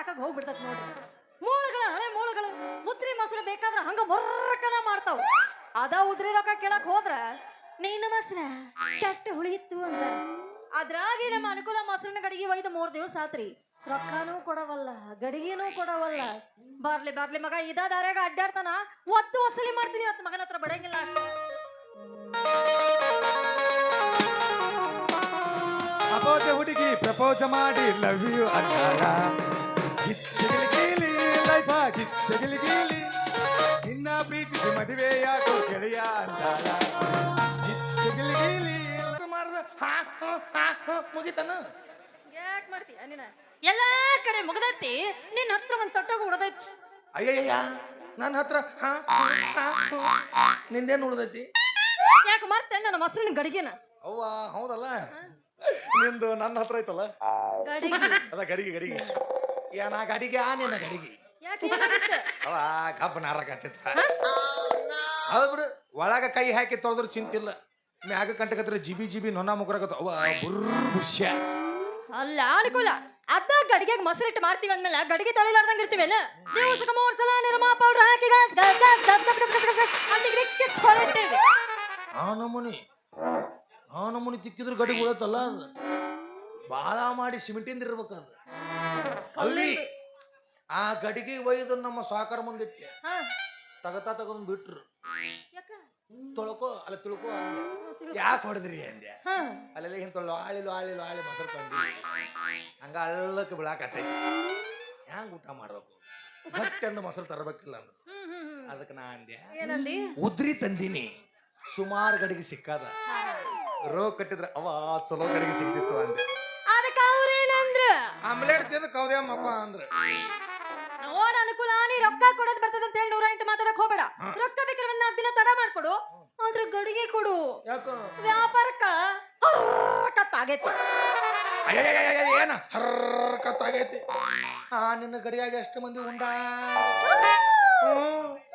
ಸಾಕಾಗಿ ಹೋಗ್ಬಿಡ್ತತ್ ನೋಡ್ರಿ. ಮೂಳಗಳ ಹಳೆ ಮೂಳಗಳ ಉದ್ರಿ ಮೊಸರು ಬೇಕಾದ್ರೆ ಹಂಗ ಬರ್ರಕನ ಮಾಡ್ತಾವ. ಅದ ಉದ್ರಿ ರೊಕ್ಕ ಕೇಳಕ್ ಹೋದ್ರ ನೀನು ಮೊಸರ ಕೆಟ್ಟ ಹುಳಿಯಿತ್ತು ಅಂತ ಅದ್ರಾಗಿ ನಮ್ಮ ಅನುಕೂಲ ಮೊಸರಿನ ಗಡಿಗೆ ಒಯ್ದು ಮೂರ್ ದಿವಸ ಆತ್ರಿ. ರೊಕ್ಕನೂ ಕೊಡವಲ್ಲ ಗಡಿಗೆನೂ ಕೊಡವಲ್ಲ. ಬರ್ಲಿ ಬರ್ಲಿ ಮಗ ಇದ ದಾರ್ಯಾಗ ಅಡ್ಡಾಡ್ತಾನ ಒತ್ತು ವಸೂಲಿ ಮಾಡ್ತೀನಿ ಅಂತ ಮಗನ ಹತ್ರ ಬಡಂಗಿಲ್ಲ ಅಷ್ಟೇ. ಹುಡುಗಿ ಪ್ರಪೋಜ ಮಾಡಿ ಲವ್ ಯು ಅಂತಾಳ ಗಿಚ್ಚಗಿಲಿ ಲೈಫ್ ಆಗಿ ಗಿಚ್ಚಗಿಲಿ ಗೀಲಿ ನಿನ್ನ ಪ್ರೀತಿಸಿ ಮದುವೆಯಾಗೋ ಗೆಳೆಯ ಅಂತಾಳ ಗಿಚ್ಚಗಿಲಿ ಗೀಲಿ ಮಾಡ್ದ ಹಾ ಹಾ ಹಾ ಹಾ ಮುಗಿತನ? ಯಾಕೆ ಮಾಡ್ತೀಯ ನೀನ ಎಲ್ಲಾ ಕಡೆ ಮುಗ್ದೈತಿ ನಿನ್ನ ಹತ್ರ ಒಂದು ತೊಟ್ಟಾಗ ಉಡದೈತಿ ಅಯ್ಯಯ್ಯ ನನ್ನ ಹತ್ರ ಹಾ ಹಾ, ಹಾ, ಹಾ. ನಿಂದೇನು ಉಳ್ದೈತಿ? ಯಾಕೆ ಮತ್ತೆ ನನ್ನ ಮೊಸರಿನ ಗಡಿಗೆನ? ಅವ್ವ ಹೌದಲ್ಲ? ನಿಂದು ನನ್ನ ಹತ್ರ ಐತಲ್ಲ? ಗಡಿಗೆ. ಅದ ಗಡಿಗೆ ಗಡಿಗೆ. ಏನ ಗಡಿಗೆ ಆ ನಿನ್ನ ಗಡಿಗೆ. ಯಾಕೆ ಏನಾಗಿತ್ತು ಅವ ಕಬ್ಬ ನಾರಕತ್ತಿತ್ತ ಹೌದು ಬಿಡು ಒಳಗ ಕೈ ಹಾಕಿ ತೊಳೆದ್ರು ಚಿಂತಿಲ್ಲ. ಮ್ಯಾಗ ಕಂಟಕತ್ರ ಜಿಬಿ ಜಿಬಿ ನೊಣ ಮುಗ್ರಾಗತ್ತ ಅವ ಬುರ್ರ ಬುಷ್ಯ ಅಲ್ಲ ಅನುಕೂಲ. ಅದ ಗಡಿಗೆಗೆ ಮೊಸರಿಟ್ಟು ಮಾಡ್ತೀವಿ ಅಂದ್ಮೇಲೆ ಗಡಿಗೆ ತೊಳಿಲಾರ್ದಂಗ ಇರ್ತೀವಲ್ಲ ದಿವಸಕ್ಕೆ ಮೂರ್ ಸಲ ನಿರ್ಮಾ ಪೌಡರ್ ಹಾಕಿ ಗಸ್ ಗಸ್ ಗಸ್ ಗಸ್ ಗಸ್ ಗಸ್ ಗಸ್ ಗಸ್ ಅಂತ ಗಿಡಕ್ಕೆ ತೊಳಿತೀವಿ. ಆ ನಮೂನಿ ಆ ನಮೂನಿ ತಿಕ್ಕಿದ್ರು ಗಡಿ ಉಳತ್ತಲ್ಲ ಅದು ಬಾಳ ಮಾಡಿ ಸಿಮೆಂಟಿಂದ ಇರ್ಬೇಕು ಅದು ಅಲ್ರಿ ಆ ಗಡಿಗೆ ಒಯ್ದು ನಮ್ಮ ಸಾಕಾರ ಮುಂದಿಟ್ಟೆ. ತಗತಾ ತಗೊಂಡ್ ಬಿಟ್ರು. ತೊಳ್ಕೊ ಅಲ್ಲ ತಿಳ್ಕೋ. ಯಾಕೆ ಹೊಡೆದ್ರಿ ಅಂದೆ? ಅಲ್ಲೆಲ್ಲ ಹಿಂಗೆ ತೊಳ್ಳು ಆಳಿ ಆಳಿ ಆಳಿ ಮೊಸರು ತಂದು ಹಂಗ ಅಳ್ಳಕ್ಕೆ ಬಿಳಾಕತ್ತೈತಿ ಹ್ಯಾಂಗ ಊಟ ಮಾಡ್ಬೇಕು? ಬಟ್ಟೆ ಅಂದ ಮೊಸರು ತರಬೇಕಿಲ್ಲ ಅಂದ್ರು. ಅದಕ್ಕೆ ನಾ ಅಂದೆ ಉದ್ರಿ ತಂದಿನಿ. ಸುಮಾರು ಗಡಿಗೆ ಸಿಕ್ಕಾದ. ರೋಗ ಕಟ್ಟಿದ್ರ ಅವ ಚಲೋ ಗಡಿಗೆ ಸಿಕ್ತಿತ್ತು ಅಂದೆ. ಆಮ್ಲೆಟ್ ತಿಂದು ಕೌದೆ ಮಕ್ಕ ಅಂದ್ರೆ. ಓನ್ ಅನುಕೂಲ ನೀ ರೊಕ್ಕ ಕೊಡೋದ್ ಬರ್ತದ ಅಂತ ಹೇಳಿ ನೂರ ಎಂಟು ಮಾತಾಡಕ್ ಹೋಗ್ಬೇಡ. ರೊಕ್ಕ ಬೇಕಾದ್ರೆ ಒಂದ್ ನಾಲ್ಕು ದಿನ ತಡ ಮಾಡ್ಕೊಡು. ಆದ್ರೆ ಗಡಿಗೆ ಕೊಡು. ಯಾಕೋ? ವ್ಯಾಪಾರಕ್ಕ ಕತ್ತಾಗೈತಿ. ಏನ? ಹರ್ಕತ್ತಾಗೈತಿ ಆ ನಿನ್ನ ಗಡಿಯಾಗ ಎಷ್ಟು ಮಂದಿ ಉಂಡ?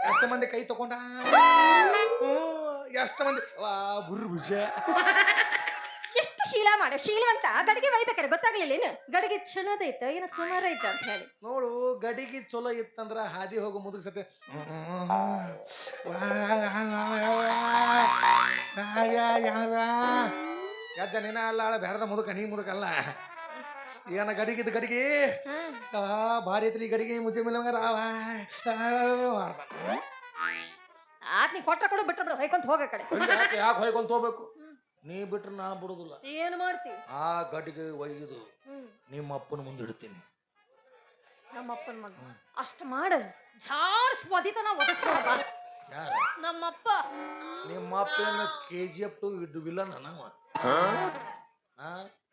ಎಷ್ಟು ಮಂದಿ ಕೈ ತಗೊಂಡ? ಎಷ್ಟು ಮಂದಿ? ವಾ ಬುರ್ರು ಶೀಲ ಮಾಡ ಶೀಲವಂತ ಗಡಿಗೆ ಒಯ್ಬೇಕಾರೆ ಗೊತ್ತಾಗ್ಲಿಲ್ಲ ಏನು ಗಡಿಗೆ ಚಲೋದೈತ ಏನೋ ಸುಮಾರೈತ ಐತ ಅಂತ ಹೇಳಿ. ನೋಡು ಗಡಿಗೆ ಚಲೋ ಇತ್ತಂದ್ರ ಹಾದಿ ಹೋಗೋ ಮುದುಕ ಸತೆ ಯಜ್ಜ ನೀನ ಅಲ್ಲ ಅಳ ಬೇಡದ ಮುದುಕ ನೀ ಮುದುಕ ಅಲ್ಲ. ಏನ ಗಡಿಗಿದ್ ಗಡಿಗೆ? ಆ ಭಾರಿ ಐತ್ರಿ ಗಡಿಗೆ ಮುಜೆ ಮೇಲೆ ಮಾಡ್ತಾನ ಆತ್ ನೀ ಕೊಟ್ಟ ಕೊಡು ಬಿಟ್ಟ ಬಿಡು ಹೊಯ್ಕೊಂತ ಹೋಗ ಕಡೆ. ಯಾಕೆ ಯಾಕೆ ಹೊಯ್ಕೊಂತ ಹೋಗ್ಬೇಕು? ನೀ ಬಿಟ್ರೆ ನಾ ಬಿಡುದಿಲ್ಲ. ಏನ್ ಮಾಡ್ತಿ? ಆ ಗಡಿಗೆ ಒಯ್ದು ನಿಮ್ಮ ಅಪ್ಪನ ಮುಂದೆ ಇಡ್ತೀನಿ. ನಮ್ಮ ಅಪ್ಪನ ಮಗ. ಅಷ್ಟ ಮಾಡ. ಜಾರ್ಸ್ ಬದಿತನ ಒದಸ್ಕೊಳ ಯಾರು? ನಮ್ಮಪ್ಪ. ನಿಮ್ಮ ಅಪ್ಪನ KGF K G F two villain ನಾವ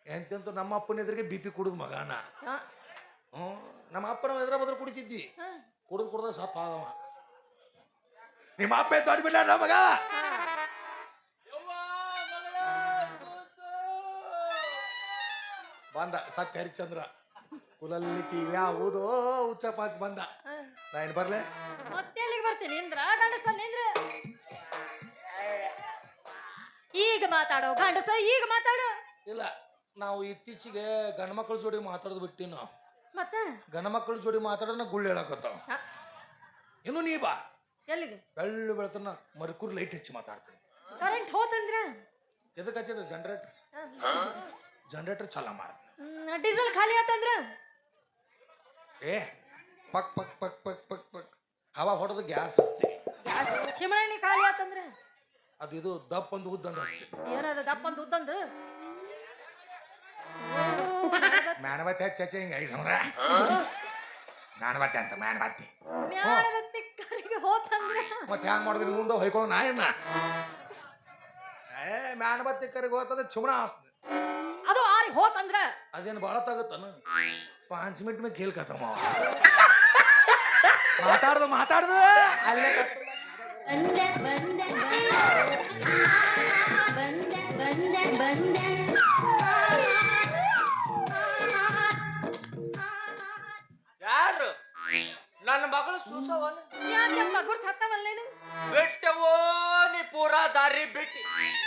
ಎಂತೆಂತ ನಮ್ಮ ಅಪ್ಪನ ಎದುರಿಗೆ ಬಿ ಪಿ ಕುಡಿದ್ ಮಗನ? ಆ, ಹ್ಞೂ? ನಮ್ಮ ಅಪ್ಪನ ಎದುರ ಬದ್ರ ಕುಡಿತಿದ್ವಿ ಕುಡಿದ್ ಕುಡ್ದ ಸಪ್ಪ ಆದವ. ನಿಮ್ಮ ಅಪ್ಪ ದೊಡ್ಡ ನಮ್ಮ ಮಗ? ಆ. ಬಂದ ಸತ್ಯ ಹರಿಶ್ಚಂದ್ರ. ಕುಲಲ್ಲಿ ಯಾವುದೋ ಅಂತ ಬಂದ. ನಾ ಏನು ಬರ್ಲೆ? ಮತ್ತೆ ಎಲ್ಲಿಗೆ ಬರ್ತೀನಿ? ಇಂದ್ರ ಗಂಡಸ ನಿಂದ್ರ? ಈಗ ಮಾತಾಡೋ ಗಂಡಸ ಈಗ ಮಾತಾಡು. ಇಲ್ಲ ನಾವು ಇತ್ತೀಚೆಗೆ ಗಂಡ ಮಕ್ಕಳ ಜೋಡಿ ಮಾತಾಡೋದು ಬಿಟ್ಟಿ ನಾವು ಮತ್ತೆ? ಗಂಡ ಮಕ್ಕಳ ಜೋಡಿ ಮಾತಾಡೋಣ ಗುಳ್ಳು ಹೇಳಕತ್ತಾವ. ಆ, ಇನ್ನು ನೀ ಬಾ. ಎಲ್ಲಿಗೆ? ಬೆಳ್ಳು ಬೆಳತನ ಮರ್ಕೂರ್ ಲೈಟ್ ಹಚ್ಚಿ ಮಾತಾಡ್ತೀನಿ. ಕರೆಂಟ್ ಹೋತಂದ್ರೆ? ಎದಕ್ಕೆ ಹಚ್ಚಿದ? ಜನರೇಟರ್ ಜನರೇಟರ್ ಚಾಲ ಮಾಡ ಡೀಸೆಲ್ ಖಾಲಿ ಆತಂದ್ರ? ಏ ಪಕ್ ಪಕ್ ಪಕ್ ಪಕ್ ಪಕ್ ಪಕ್. ಹವಾ ಹೊಡೆದು ಗ್ಯಾಸ್ ಹಚ್ತಿ. ಗ್ಯಾಸ್ ಚಿಮಣಿ ಖಾಲಿ ಆತಂದ್ರ? ಅದು ಇದು ದಪ್ಪ ಒಂದು ಉದ್ದಂದು ಏನದ ದಪ್ಪಂದು ಉದ್ದಂದು ಮ್ಯಾನವತಿ ಹಚ್ಚಿ ಹಚ್ಚಿ ಹಿಂಗೆ ಐದು ಸಮರ ಮ್ಯಾನವತ್ತೆ ಅಂತ ಮ್ಯಾನವತ್ತೆ ಮ್ಯಾನವತ್ತೆ ಕರಿಗೆ ಹೋತಂದ್ರ? ಮತ್ತೆ ಹ್ಯಾಂಗ ಮಾಡಿದ್ರಿ ಮುಂದೆ ಹೊಯ್ಕೊಳ್ಳೋ ನಾ ಏನ ಏ ಮ್ಯಾನವತ್ತೆ ಕರಿಗೆ ಹೋತಂದ್ರೆ ಚುಮಣ ಆಸ್ತಿ. ಹೋತಂದ್ರ? ಅದೇನು ಭಾಳ ತಗತ್ತನ? ಪಾಂಚ್ ಮಿನಿಟ್ ಮೇಲೆ ಕೇಲ್ ಕತ್ತಮ್ಮ ಮಾತಾಡ್ದು ಮಾತಾಡ್ದು. ಅಲ್ಲೇ ಕತ್ತ. ಬಂದ ಬಂದ ಬಂದ ಬಂದ ಯಾರು? ನನ್ನ ಮಗಳು ಸೂಸವಲ್ಲ ಹತ್ತವಲ್ಲೇನು ಬಿಟ್ಟವೋ ನೀ ಪೂರಾ ದಾರಿ ಬಿಟ್ಟಿ.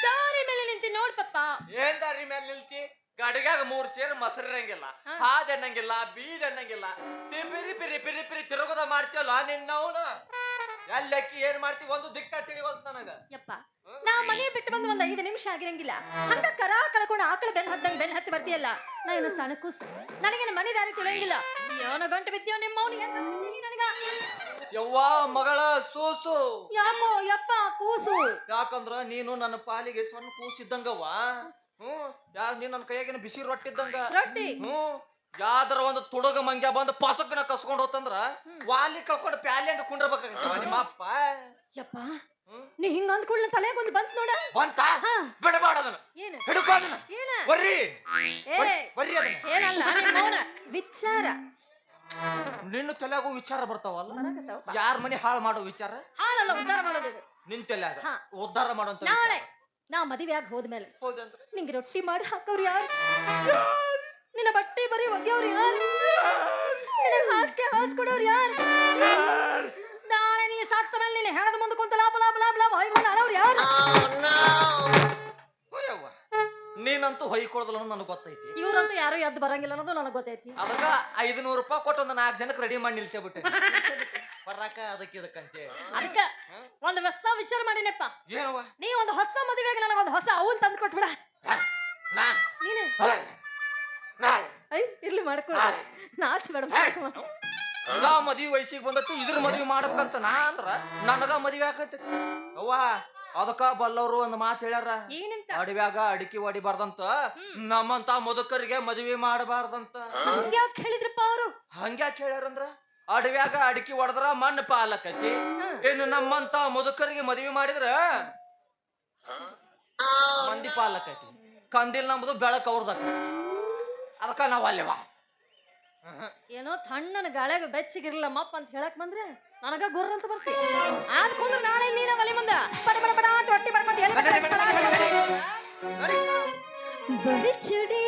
ದಾರಿ ಮೇಲೆ ನಿಂತಿ ನೋಡ್ ಪಪ್ಪ. ಏನ್ ದಾರಿ ಮೇಲೆ ನಿಲ್ತಿ? ಗಡಿಗ್ಯಾಗ ಮೂರ್ ಚೇರ್ ಮೊಸರು ಇರಂಗಿಲ್ಲ. ಹಾದ್ ಎನ್ನಂಗಿಲ್ಲ ಬೀದ್ ಎನ್ನಂಗಿಲ್ಲ ತಿ ಪಿರಿ ಪಿರಿ ಪಿರಿ ತಿರುಗದ ಮಾಡ್ತೀವಲ್ಲ ನಿನ್ನವನ ಎಲ್ಲಕ್ಕಿ ಏನ್ ಮಾಡ್ತಿ? ಒಂದು ದಿಕ್ಕ ತಿಳಿವಲ್ತ ನನಗ. ಯಪ್ಪ ನಾ ಮನೆ ಬಿಟ್ಟು ಬಂದು ಒಂದ್ ಐದು ನಿಮಿಷ ಆಗಿರಂಗಿಲ್ಲ. ಹಂಗ ಕರ ಕಳ್ಕೊಂಡು ಆಕಳ ಬೆನ್ ಹತ್ತಂಗ್ ಬೆನ್ ಹತ್ತಿ ಬರ್ತೀಯಲ್ಲ ನಾ ಏನು ಸಣ್ಣ ನನಗೆ ನನಗೇನು ಮನೆ ದಾರಿ ತಿಳಿಯಂಗಿಲ್ಲ. ಏನೋ ಗಂಟು ಬಿದ್ದೀವ ನಿಮ್ಮ ನನಗ. ಯವ್ವ ಮಗಳ ಸೂಸು. ಯಾಕೋ ಯಪ್ಪ ಕೂಸು. ಯಾಕಂದ್ರ ನೀನು ನನ್ನ ಪಾಲಿಗೆ ಸಣ್ಣ ಕೂಸಿದ್ದಂಗವ್ವ ನೀನ್ ನನ್ನ ಕೈಯಾಗಿನ ಬಿಸಿ ರೊಟ್ಟಿದ್ದಂಗ. ರೊಟ್ಟಿ? ಹ್ಞೂ. ಯಾವ್ದಾರ ಒಂದು ತುಡುಗ ಮಂಗ್ಯ ಬಂದು ಪಸಕ್ನ ಕಸ್ಕೊಂಡ್ ಹೋತಂದ್ರ ವಾಲಿ ಕಳ್ಕೊಂಡು ಪ್ಯಾಲಿ ಅಂತ ಕುಂಡ್ರಬೇಕಾಗತ್ತವ ನಿಮ್ಮ ಅಪ್ಪ ಯಪ್ಪ ನೀ ಹಿಂಗ ಅಂದ್ಕೊಳ್ಳ ತಲೆಗೆ ಒಂದು ಬಂತ್ ನೋಡ. ಬಂತ? ಬಿಡಬಾಡ ಅದನ್ನ. ಏನು? ಹಿಡ್ಕೋ ಅದನ್ನ. ಏನ? ಬರ್ರಿ. ಏ ಬರ್ರಿ ಅದನ್ನ. ಏನಲ್ಲ ನಿಮ್ಮ ವಿಚಾರ. ನಿನ್ನ ತಲೆಗೂ ವಿಚಾರ ಬರ್ತಾವಲ್ಲ. ಯಾರ ಮನೆ ಹಾಳು ಮಾಡೋ ವಿಚಾರ? ಹಾಳಲ್ಲ ಉದ್ಧಾರ ಮಾಡೋದು. ನಿನ್ ತಲೆ ಅದ ಉದ್ದಾರ ಉದ್ಧಾರ ಮಾಡುವಂತ ನಾಳೆ. ನಾ ಮದುವೆಯಾಗಿ ಹೋದ್ಮೇಲೆ ಹೌದಂತ. ನಿಂಗೆ ರೊಟ್ಟಿ ಮಾಡಿ ಹಾಕೋರು ಯಾರು? ನಿನ್ನ ಬಟ್ಟೆ ಬರೀ ಒಗ್ಯವ್ರು ಯಾರು? ನಿನಗೆ ಹಾಸಿಗೆ ಹಾಸ್ಕೊಡೋರು ಯಾರು? ನಾಳೆ ನೀ ಸತ್ತ ಮೇಲೆ ನೀನು ಹೆಣದ ಮುಂದೆ ಕುಂತ ಲಾಭ ಲಾಭ ಲಾಭ ಲಾಭ ಹೊಯ್ಕೊಂಡು ಅವ್ರು ಯಾರು? ಹೋಯವ್ವ. ನೀನಂತೂ ಹೊಯ್ಕೊಳ್ದಲ್ಲ ನನಗೆ ಗೊತ್ತೈತಿ. ಇವ್ರಂತೂ ಯಾರು ಎದ್ದು ಬರಂಗಿಲ್ಲ ಅನ್ನೋದು ನನಗೆ ಗೊತ್ತೈತಿ. ಅದಕ್ಕ ಐದುನೂರು ರೂಪಾಯಿ ಕೊಟ್ಟು ಒಂದು ನಾಲ್ಕು ಜನಕ್ಕೆ ರೆಡಿ ಮಾಡಿ ನಿಲ್ಸೇಬಿಟ್ಟೆ ಬರಾಕ ಅದಕ್ಕೆ ಇದಕ್ಕಂತೆ ಅದಕ್ಕ ಒಂದು ಹೊಸ ವಿಚಾರ ಮಾಡಿನಪ್ಪ. ಏನವ ನೀ ಒಂದು ಹೊಸ ಮದುವೆಗೆ ನನಗೊಂದು ಹೊಸ ಅವನ್ ತಂದು ಕೊಟ್ಬಿಡ ನಾನ್? ಐ ಇರ್ಲಿ ಮಾಡ್ಕೊ. ನಾಚ್ ಬೇಡ ಇದ ಮದ್ವಿ ವಯಸ್ಸಿಗೆ ಬಂದತ್ತು ಇದ್ರ ಮದ್ವಿ ಮಾಡ್ಬೇಕಂತ ನಾ ಅಂದ್ರ ನನಗ ಮದ್ವಿ ಆಕೈತಿ ಅವ್ವ ಅದಕ್ಕ ಬಲ್ಲವರು ಒಂದ್ ಮಾತು ಹೇಳ್ಯಾರ. ಏನಂತ? ಅಡವ್ಯಾಗ ಅಡಿಕೆ ಹೊಡಿಬಾರ್ದಂತ ನಮ್ಮಂತ ಮುದುಕರಿಗೆ ಮದ್ವಿ ಮಾಡಬಾರ್ದಂತ. ಹಂಗ್ಯಾಕ್ ಹೇಳಿದ್ರಪ್ಪ ಅವರು? ಹಂಗ್ಯಾಕ್ ಹೇಳ್ಯಾರಂದ್ರ? ಅಡವ್ಯಾಗ ಅಡಿಕೆ ಹೊಡೆದ್ರ ಮಣ್ಣು ಪಾಲಕತಿ ಇನ್ನು ನಮ್ಮಂತ ಮುದುಕರಿಗೆ ಮದುವೆ ಮಾಡಿದ್ರ ಮಂದಿ ಪಾಲಕತಿ ಕಂದಿಲ್ ನಮ್ದು ಬೆಳಕ ಅವ್ರದಕ್ಕ ಅದಕ್ಕ ನಾವ್ ಅಲ್ಲೇವಾ ಏನೋ ತಣ್ಣನ ಗಾಳ್ಯಾಗ ಬೆಚ್ಚಗಿರ್ಲಮ್ಮಪ್ಪ ಅಂತ ಹೇಳಕ್ ಬಂದ್ರೆ ನನಗ ಗುರ್ರ ಅಂತ ಬರ್ತಿ ಆದ್ ಕುಂದ್ರ ನಾಳೆ ನೀನ ಮಲೆ ಮುಂದ ಬಡ ಬಡ ಬಡ ಅಂತ ರೊಟ್ಟಿ ಮಾಡ್ಕೊಂತ ಎಲ್ಲಿ ಬಡಿ ಚುಡಿ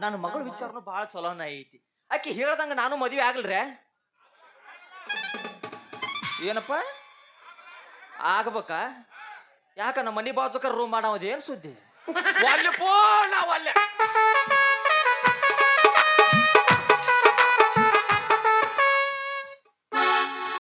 ನನ್ನ ಮಗಳ ವಿಚಾರನು ಬಹಳ ಚಲೋನ ಐತಿ. ಆಕಿ ಹೇಳ್ದಂಗ ನಾನು ಮದುವೆ ಆಗಲ್ರೆ? ಏನಪ್ಪ? ಆಗ್ಬೇಕಾ? ಯಾಕ ನಮ್ಮ ಮನೆ ಬಾಜುಕ ರೂಮ್ ಮಾಡೋದೇನು ಸುದ್ದಿ? ಒಲ್ಲೆಪೋ ಪೋ ಒಲ್ಲೆ.